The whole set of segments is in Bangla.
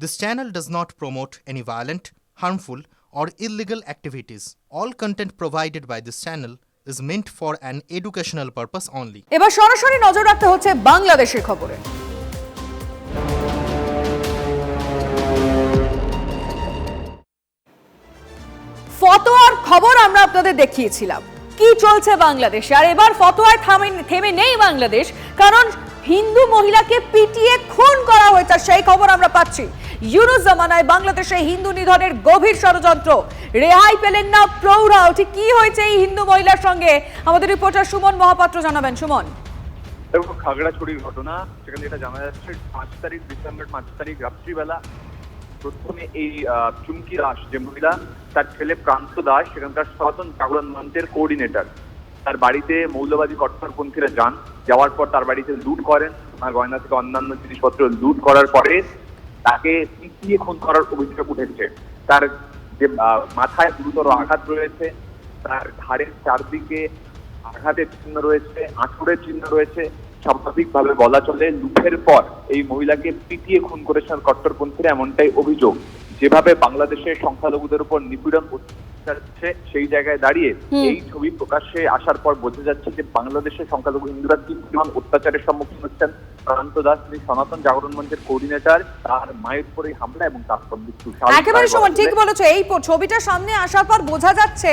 This channel does not promote any violent, harmful, or illegal activities. All content provided by this channel is meant for an educational purpose only. এবার সরাসরি নজর রাখতে হচ্ছে বাংলাদেশের খবরে ফতোয়ার খবর আমরা আপনাদের দেখিয়েছিলাম কি চলছে বাংলাদেশে আর এবার ফতোয়ায় থামে থেমে নেই বাংলাদেশ কারণ হিন্দু মহিলাকে পিটিয়ে খুন করা হয়েছে সেই খবর আমরা পাচ্ছি ইউনুস জামানায় বাংলাদেশে হিন্দু নিধনের গভীর ষড়যন্ত্র। রেহাই পেলেন না প্রৌঢ়াও। ঠিক কি হয়েছে এই হিন্দু মহিলার সঙ্গে? আমাদের রিপোর্টার সুমন মহাপাত্র জানাবেন। সুমন। দেখো, খাগড়াছড়ির ঘটনা, সেখানে যেটা জানা যাচ্ছে, পাঁচ তারিখ ডিসেম্বর, পাঁচ তারিখ রাত্রিবেলা প্রথমে এই চুমকি দাস যে মহিলা, তার ছেলে প্রান্ত দাস, সেখানকার সনাতন জাগরণ মঞ্চের কোঅর্ডিনেটর তার বাড়িতে মৌলবাদী কট্টরপন্থীরা যান। যাওয়ার পর তার বাড়িতে লুট করেন। আর গয়না থেকে অন্যান্য জিনিসপত্র লুট করার পরে তাকে পিটিয়ে খুন করার অভিযোগ উঠেছে। তার যে মাথায় গুরুতর আঘাত রয়েছে, তার ঘাড়ের চারদিকে আঘাতের চিহ্ন রয়েছে, আঁচড়ের চিহ্ন রয়েছে। স্বাভাবিকভাবে বলা চলে লুফের পর এই মহিলাকে পিটিয়ে খুন করেছেন কট্টরপন্থীরা এমনটাই অভিযোগ। যেভাবে বাংলাদেশের সংখ্যালঘুদের উপর নিপীড়ন সেই জায়গায় দাঁড়িয়ে এই ছবি প্রকাশ্যে আসার পর বোঝা যাচ্ছে যে বাংলাদেশের সংখ্যালঘু হিন্দুরা কি পরিমাণ অত্যাচারের সম্মুখীন হচ্ছেন। প্রান্ত দাস তিনি সনাতন জাগরণ মঞ্চের কোঅর্ডিনেটর তার মায়ের উপরে হামলা এবং তারপর মৃত্যু একেবারে সমান ঠিক বলেছ এই ছবিটা সামনে আসার পর বোঝা যাচ্ছে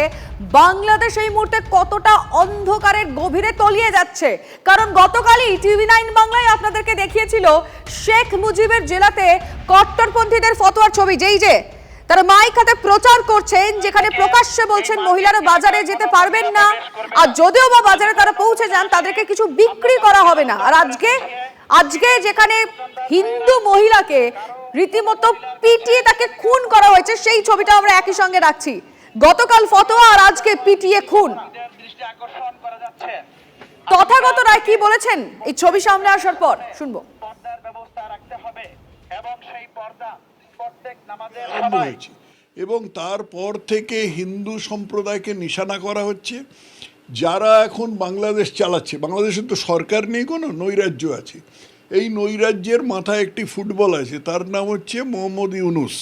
বাংলাদেশ এই মুহূর্তে কতটা অন্ধকারের গভীরে তলিয়ে যাচ্ছে। কারণ গতকালই টিভি নাইন বাংলায় আপনাদেরকে দেখিয়েছিল শেখ মুজিবের জেলাতে কট্টরপন্থীদের ফতোয়ার ছবি যেই যে তারা মাইক হাতে প্রচার করছেন, যেখানে প্রকাশ্যে বলছেন মহিলারা বাজারে যেতে পারবেন না। আর যদিও বা বাজারে তারা পৌঁছে যান, তাদেরকে কিছু বিক্রি করা হবে না। আর আজকে আজকে যেখানে হিন্দু মহিলাকে রীতিমতো পিটিয়ে তাকে খুন করা হয়েছে, সেই ছবিটা আমরা একই সঙ্গে রাখছি। গতকাল ফতোয়া আর আজকে পিটিয়ে খুন। তথাগত রায় কি বলেছেন? এই ছবি সামনে আসার পর শুনব। পর্দার ব্যবস্থা রাখতে হবে এবং সেই পর্দা আরম্ভ হয়েছে। এবং তারপর থেকে হিন্দু সম্প্রদায়কে নিশানা করা হচ্ছে। যারা এখন বাংলাদেশ চালাচ্ছে বাংলাদেশের তো সরকার নেই কোনো নৈরাজ্য আছে। এই নৈরাজ্যের মাথায় একটি ফুটবল আছে তার নাম হচ্ছে মোহাম্মদ ইউনুস।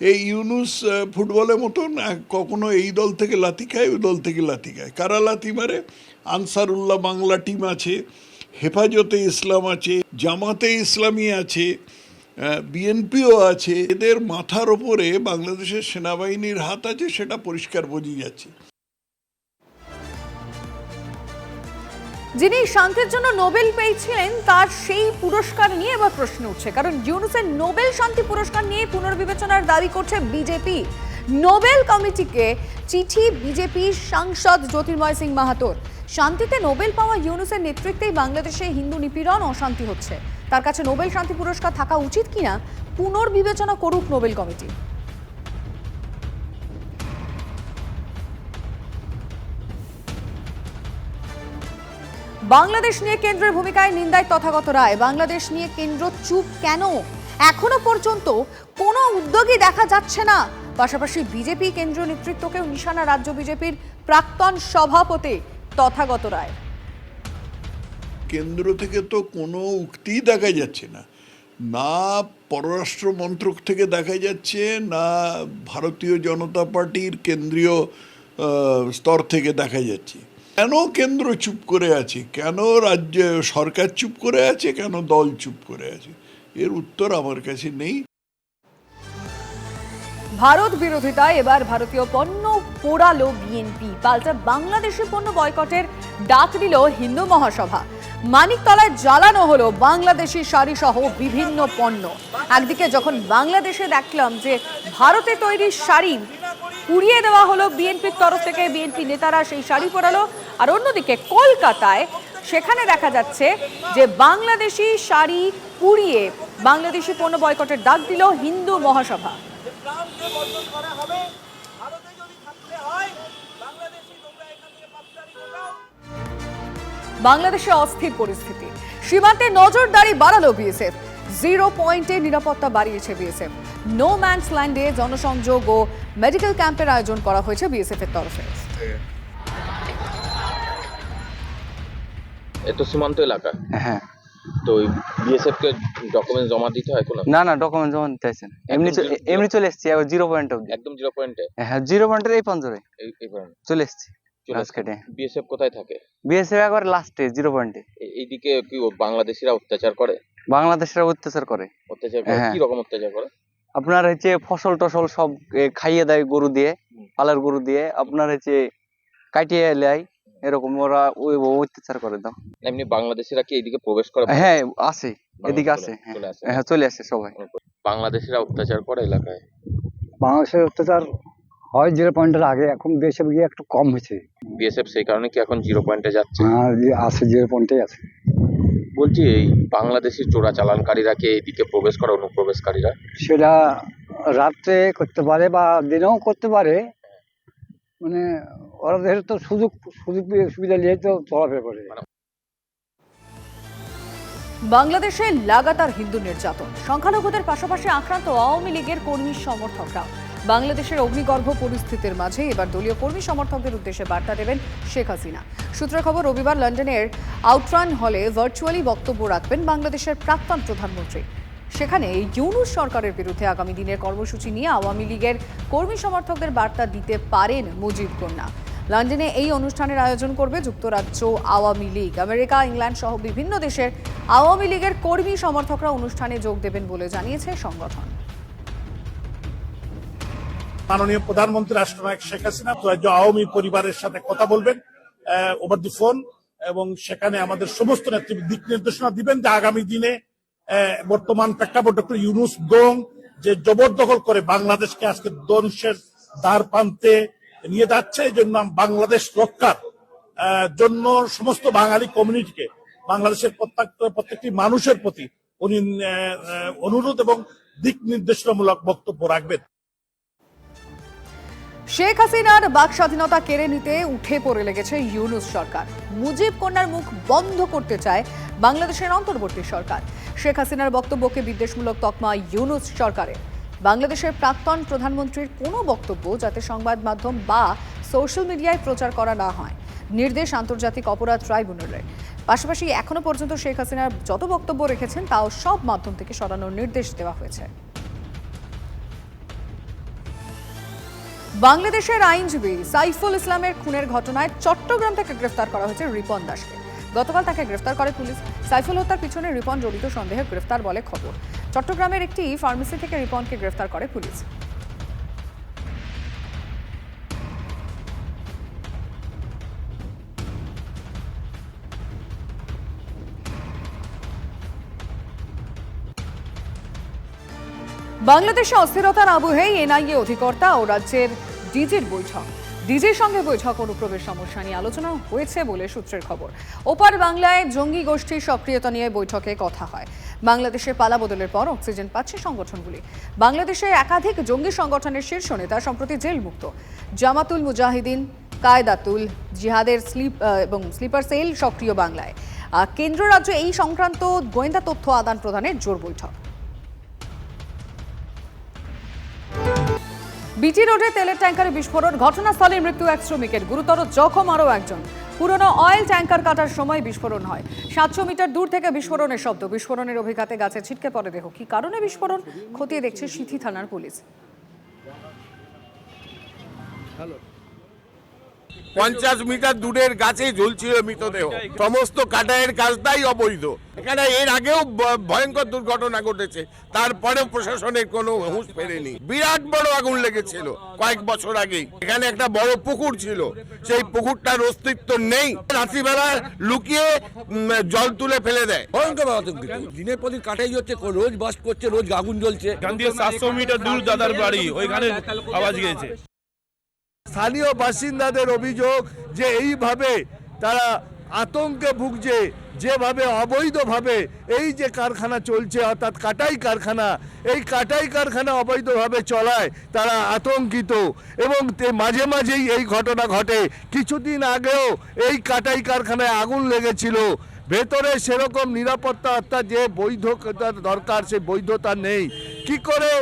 এই ইউনুস ফুটবলের মতন কখনো এই দল থেকে লাথি খায় ওই দল থেকে লাথি খায়। কারা লাথি মারে? আনসারুল্লাহ বাংলা টিম আছে হেফাজতে ইসলাম আছে জামাতে ইসলামী আছে বিএনপিও আছে, এদের মাথার ওপরে বাংলাদেশের সেনাবাহিনীর হাত আছে, সেটা পরিষ্কার বোঝা যাচ্ছে। যিনি শান্তির জন্য নোবেল পেয়েছিলেন, তার সেই পুরস্কার নিয়ে এবার প্রশ্ন উঠছে। কারণ ইউনুসের নোবেল শান্তি পুরস্কার নিয়ে পুনর্বিবেচনার দাবি করছে বিজেপি নোবেল কমিটিকে চিঠি বিজেপি সাংসদ জ্যোতির্ময় সিং মাহাতোর। শান্তিতে নোবেল পাওয়া ইউনুসের নেতৃত্বেই বাংলাদেশে হিন্দু নিপীড়ন অশান্তি হচ্ছে। তার কাছে নোবেল শান্তি পুরস্কার থাকা উচিত কিনা পুনর্বিবেচনা করুক নোবেল কমিটি। বাংলাদেশ নিয়ে কেন্দ্রের ভূমিকায় নিন্দায় তথাগত রায়। বাংলাদেশ নিয়ে কেন্দ্র চুপ কেন? এখনও পর্যন্ত কোনো উদ্যোগই দেখা যাচ্ছে না। পাশাপাশি বিজেপি কেন্দ্রীয় নেতৃত্বকেও নিশানা রাজ্য বিজেপির প্রাক্তন সভাপতি তথাগত রায়। কেন্দ্র থেকে তো কোনো উক্তি দেখা যাচ্ছে না। না পররাষ্ট্র মন্ত্রক থেকে দেখা যাচ্ছে, না ভারতীয় জনতা পার্টির কেন্দ্রীয় স্তর থেকে দেখা যাচ্ছে। কেন কেন্দ্র চুপ করে আছে? কেন রাজ্য সরকার চুপ করে আছে? কেন দল চুপ করে আছে? এর উত্তর আমার কাছে নেই। ভারত বিরোধিতায় এবার ভারতীয় পণ্য পোড়ালো বিএনপি। পাল্টা বাংলাদেশি পণ্য বয়কটের ডাক দিল হিন্দু মহাসভা। মানিকতলায় জ্বালানো হলো বাংলাদেশি শাড়ি সহ বিভিন্ন পণ্য। একদিকে যখন বাংলাদেশে দেখলাম যে ভারতে তৈরি শাড়ি পুড়িয়ে দেওয়া হলো বিএনপির তরফ থেকে, বিএনপি নেতারা সেই শাড়ি পরালো। আর অন্যদিকে কলকাতায় সেখানে দেখা যাচ্ছে যে বাংলাদেশি শাড়ি পুড়িয়ে বাংলাদেশি পণ্য বয়কটের ডাক দিল হিন্দু মহাসভা। বাংলাদেশে অস্থির পরিস্থিতি। সীমান্তে নজরদারি বাড়ালো বিএসএফ। জিরো পয়েন্টে নিরাপত্তা বাড়িয়েছে বিএসএফ। নো ম্যানস ল্যান্ডে জনসংযোগ ও মেডিকেল ক্যাম্পের আয়োজন করা হয়েছে বিএসএফ এর তরফে এটা সীমান্ত এলাকা? হ্যাঁ। তো বিএসএফ কে ডকুমেন্ট জমা দিতে হয় কোনো? না না ডকুমেন্ট জমা দিতে চাইছেন এমনি এমনি চলে এসেছি জিরো পয়েন্ট অব্দি একদম জিরো পয়েন্টে? হ্যাঁ জিরো পয়েন্টের এই পঞ্চরে এই এই পয়েন্ট। চলে এসেছি। চলে লাস্ট বিএসএফ কোথায় থাকে? বিএসএফ একবার লাস্টে জিরো পয়েন্টে এইদিকে কি বাংলাদেশিরা অত্যাচার করে? বাংলাদেশের অত্যাচার করে। অত্যাচার করে? হ্যাঁ। কি রকম অত্যাচার করে? আপনার হচ্ছে ফসল টসল সব খাইয়ে দেয় গরু দিয়ে। পালের গরু দিয়ে। আপনার হচ্ছে কাটিয়ে লেয় এরকম ওরা ওই অত্যাচার করে দাও এমনি বাংলাদেশিরা কি এইদিকে প্রবেশ করে? হ্যাঁ আছে। এদিকে আছে হ্যাঁ। আসে। হ্যাঁ চলে আসে সবাই। বাংলাদেশিরা অত্যাচার করে এলাকায়? বাংলাদেশের অত্যাচার হয় জিরো পয়েন্টের আগে এখন দেশে গিয়ে একটু কম হয়েছে। বিএসএফ সেই কারণে কি এখন জিরো পয়েন্টে যাচ্ছে? আর আছে জিরো পয়েন্টেই আছে। বলছি এই বাংলাদেশি চোরা চালানকারীরা কি এইদিকে প্রবেশ করে অনুপ্রবেশকারীরা? সেটা রাত্রে করতে পারে বা দিনেও করতে পারে। মানে ওরা দেশের তো সুযোগ সুযোগ সুবিধা নিয়ে তো চলাফেরা করে। বাংলাদেশে লাগাতার হিন্দু নির্যাতন। সংখ্যালঘুদের পাশাপাশি আক্রান্ত আওয়ামী লীগের কর্মী সমর্থকরা। বাংলাদেশের অগ্নিগর্ভ পরিস্থিতির মাঝে এবার দলীয় কর্মী সমর্থকদের উদ্দেশ্যে বার্তা দেবেন শেখ হাসিনা। সূত্রের খবর, রবিবার লন্ডনের আউটরান হলে ভার্চুয়ালি বক্তব্য রাখবেন বাংলাদেশের প্রাক্তন প্রধানমন্ত্রী। সেখানে ইউনুস সরকারের বিরুদ্ধে আগামী দিনের কর্মসূচি নিয়ে আওয়ামী লীগের কর্মী সমর্থকদের বার্তা দিতে পারেন মুজিব কন্যা। লন্ডনে এই অনুষ্ঠানের আয়োজন করবে যুক্তরাজ্য আওয়ামী লীগ। আমেরিকা, ইংল্যান্ড সহ বিভিন্ন দেশের আওয়ামী লীগের কর্মী সমর্থকরা অনুষ্ঠানে যোগ দেবেন বলে জানিয়েছে সংগঠন। মাননীয় প্রধানমন্ত্রী রাষ্ট্রনায়ক শেখ হাসিনা আওয়ামী পরিবারের সাথে কথা বলবেন ওভার দি ফোন এবং সেখানে আমাদের সমস্ত নেতৃত্ব দিক নির্দেশনা দিবেন যে আগামী দিনে বর্তমান প্রেক্ষাপট ডক্টর ইউনুস দোং যে জবরদখল করে বাংলাদেশকে আজকে ধ্বংসের দ্বার প্রান্তে নিয়ে যাচ্ছে, এই জন্য বাংলাদেশ রক্ষার জন্য সমস্ত বাঙালি কমিউনিটিকে বাংলাদেশের প্রত্যেক প্রত্যেকটি মানুষের প্রতি উনি অনুরোধ এবং দিক নির্দেশনামূলক বক্তব্য রাখবেন। শেখ হাসিনার বাক স্বাধীনতা কেড়ে নিতে উঠে পড়ে লেগেছে ইউনুস সরকার। মুজিব কন্যার মুখ বন্ধ করতে চায় বাংলাদেশের অন্তর্বর্তী সরকার। শেখ হাসিনার বক্তব্যকে বিদ্বেষমূলক তকমা ইউনুস সরকারের। বাংলাদেশের প্রাক্তন প্রধানমন্ত্রীর কোনো বক্তব্য যাতে সংবাদ মাধ্যম বা সোশ্যাল মিডিয়ায় প্রচার করা না হয়, নির্দেশ আন্তর্জাতিক অপরাধ ট্রাইব্যুনালের। পাশাপাশি এখনও পর্যন্ত শেখ হাসিনার যত বক্তব্য রেখেছেন, তাও সব মাধ্যম থেকে সরানোর নির্দেশ দেওয়া হয়েছে। বাংলাদেশের আইনজীবী সাইফুল ইসলামের খুনের ঘটনায় চট্টগ্রাম থেকে গ্রেফতার করা হয়েছে রিপন দাসকে। গতকাল তাকে গ্রেফতার করে পুলিশ। সাইফুল হত্যার পিছনে রিপন জড়িত সন্দেহে গ্রেফতার বলে খবর। চট্টগ্রামের একটি ফার্মেসি থেকে রিপনকে গ্রেফতার করে পুলিশ। বাংলাদেশে অস্থিরতার আবহেই এনআইএ অধিকর্তা ও রাজ্যের ডিজির বৈঠক। ডিজির সঙ্গে বৈঠক অনুপ্রবেশ সমস্যা নিয়ে আলোচনা হয়েছে বলে সূত্রের খবর। ওপার বাংলায় জঙ্গি গোষ্ঠীর সক্রিয়তা নিয়ে বৈঠকে কথা হয়। বাংলাদেশের পালা বদলের পর অক্সিজেন পাচ্ছে সংগঠনগুলি। বাংলাদেশে একাধিক জঙ্গি সংগঠনের শীর্ষ নেতা সম্প্রতি জেলমুক্ত। জামাতুল মুজাহিদিন, কায়দাতুল, জিহাদের স্লিপ এবং স্লিপার সেল সক্রিয় বাংলায়। কেন্দ্র রাজ্য এই সংক্রান্ত গোয়েন্দা তথ্য আদান প্রদানের জোর বৈঠক। বিটি রোডে তেলের ট্যাঙ্কারে বিস্ফোরণ ঘটনাস্থলে মৃত্যু এক শ্রমিকের। গুরুতর জখম আরও একজন। পুরনো অয়েল ট্যাঙ্কার কাটার সময় বিস্ফোরণ হয়। সাতশো মিটার দূর থেকে বিস্ফোরণের শব্দ। বিস্ফোরণের অভিঘাতে গাছে ছিটকে পড়ে দেহ। কি কারণে বিস্ফোরণ? খতিয়ে দেখছে সিথি থানার পুলিশ। পঞ্চাশ মিটার দূরের গাছে ঝুলছিল মৃতদেহ। সমস্ত কাটায়ের কাজটাই অবৈধ। এখানে এর আগেও ভয়ঙ্কর দুর্ঘটনা ঘটেছে। তারপরে প্রশাসনের কোনো হুঁশ ফেরেনি। বিরাট বড় আগুন লেগেছিল কয়েক বছর আগেই। এখানে একটা বড় পুকুর ছিল। সেই পুকুরটার অস্তিত্ব নেই। রাত্রিবেলা লুকিয়ে জল তুলে ফেলে দেয়। ভয়ঙ্কর আতঙ্কিত দিনের পর দিন কাটাই হচ্ছে রোজ বাস করছে রোজ আগুন জ্বলছে। দিয়ে সাতশো মিটার দূর দাদার বাড়ি ওইখানে আওয়াজ গিয়েছে স্থানীয় বাসিন্দাদের অভিযোগ যে এইভাবে তারা আতঙ্কে ভুগছে, যেভাবে অবৈধভাবে এই যে কারখানা চলছে, অর্থাৎ কাটাই কারখানা, এই কাটাই কারখানা অবৈধভাবে চলায় তারা আতঙ্কিত এবং মাঝে মাঝেই এই ঘটনা ঘটে। কিছুদিন আগেও এই কাটাই কারখানায় আগুন লেগেছিল। ভেতরে সেরকম নিরাপত্তা, অর্থাৎ যে বৈধতার দরকার, সে বৈধতা নেই। কি করে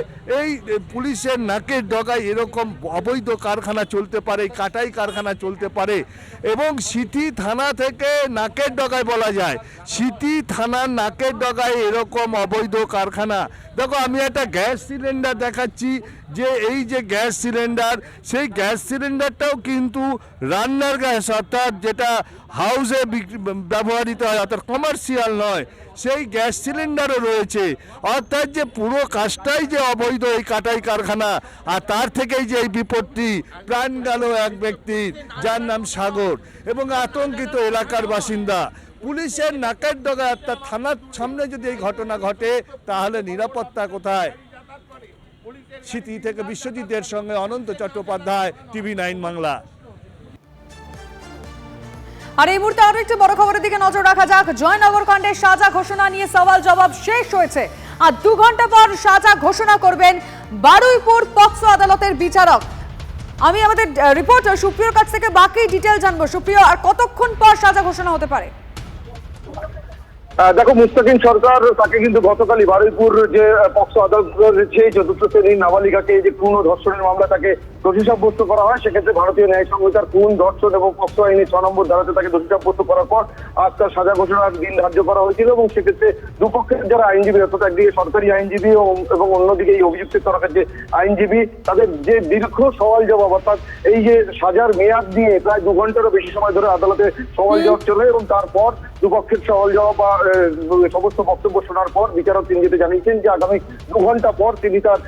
এই পুলিশের নাকের ডগায় এরকম অবৈধ কারখানা চলতে পারে কাটাই কারখানা চলতে পারে? এবং সিটি থানা থেকে নাকের ডগায় বলা যায়, সিটি থানার নাকের ডগায় এরকম অবৈধ কারখানা দেখো, আমি একটা গ্যাস সিলিন্ডার দেখাচ্ছি যে এই যে গ্যাস সিলিন্ডার, সেই গ্যাস সিলিন্ডারটাও কিন্তু রান্নার গ্যাস, অর্থাৎ যেটা হাউসে ব্যবহৃত হয়, অর্থাৎ কমার্শিয়াল নয়, সেই গ্যাস সিলিন্ডারও রয়েছে। অর্থাৎ যে পুরো কাজটাই যে অবৈধ এই কাটাই কারখানা, আর তার থেকেই যে এই বিপত্তি, প্রাণ গেল এক ব্যক্তির, যার নাম সাগর, এবং আতঙ্কিত এলাকার বাসিন্দা। পুলিশের নাকের ডগা অর্থাৎ থানার সামনে যদি এই ঘটনা ঘটে, তাহলে নিরাপত্তা কোথায়? স্মৃতি থেকে বিশ্বজিতের সঙ্গে অনন্ত চট্টোপাধ্যায়, টিভি নাইন বাংলা। আর এই মুহূর্তে আরও একটি বড় খবরের দিকে নজর রাখা যাক। জয়নগর কাণ্ডে সাজা ঘোষণা নিয়ে সওয়াল জবাব শেষ হয়েছে। আর দু ঘণ্টা পর সাজা ঘোষণা করবেন বারুইপুর পক্সো আদালতের বিচারক। আমি আমাদের রিপোর্টার সুপ্রিয়র কাছ থেকে বাকি ডিটেল জানব। সুপ্রিয়, আর কতক্ষণ পর সাজা ঘোষণা হতে পারে? দেখো মুস্তাকিম সরকার তাকে কিন্তু গতকালই বারুইপুর যে পক্সো আদালত রয়েছে চতুর্থ শ্রেণির নাবালিকাকে যে খুন ও ধর্ষণের মামলা তাকে দোষী সাব্যস্ত করা হয় সেক্ষেত্রে ভারতীয় ন্যায় সংহিতার খুন ধর্ষণ এবং পক্সো আইনে ছ নম্বর ধারাতে তাকে দোষী সাব্যস্ত করার পর আজ তার সাজা ঘোষণার দিন ধার্য করা হয়েছিল এবং সেক্ষেত্রে দুপক্ষের যারা আইনজীবী অর্থাৎ একদিকে সরকারি আইনজীবী এবং অন্যদিকে এই অভিযুক্তের তরফের যে আইনজীবী তাদের যে দীর্ঘ সওয়াল জবাব অর্থাৎ এই যে সাজার মেয়াদ দিয়ে প্রায় দু ঘন্টারও বেশি সময় ধরে আদালতে সওয়াল জবাব চলে এবং তারপর দুপক্ষের সওয়াল জবাব বা সমস্ত বক্তব্য শোনার পর বিচারক তিনি যেটা জানিয়েছেন যে আগামী দু ঘণ্টা পর তিনি তার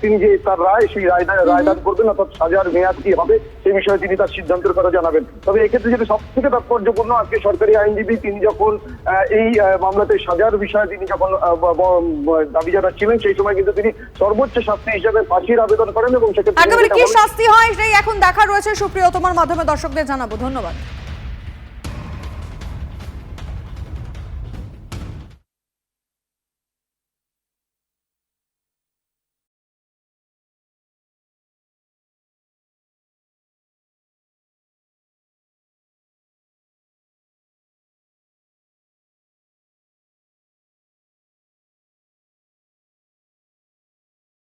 তিনি যে তার রায় সেই রায় রায়দান করবেন অর্থাৎ সাজার মেয়াদ কি হবে সেই বিষয়ে তিনি তার সিদ্ধান্তের কথা জানাবেন। তবে এক্ষেত্রে যেটা সব থেকে তাৎপর্যপূর্ণ আজকে সরকারি আইনজীবী তিনি যখন এই মামলাতে সাজার বিষয়ে তিনি যখন দাবি জানাচ্ছিলেন সেই সময় কিন্তু তিনি সর্বোচ্চ শাস্তি হিসেবে ফাঁসির আবেদন করেন এবং সেক্ষেত্রে কি শাস্তি হয় সেই এখন দেখা রয়েছে। সুপ্রিয় তোমার মাধ্যমে দর্শকদের জানাব। ধন্যবাদ।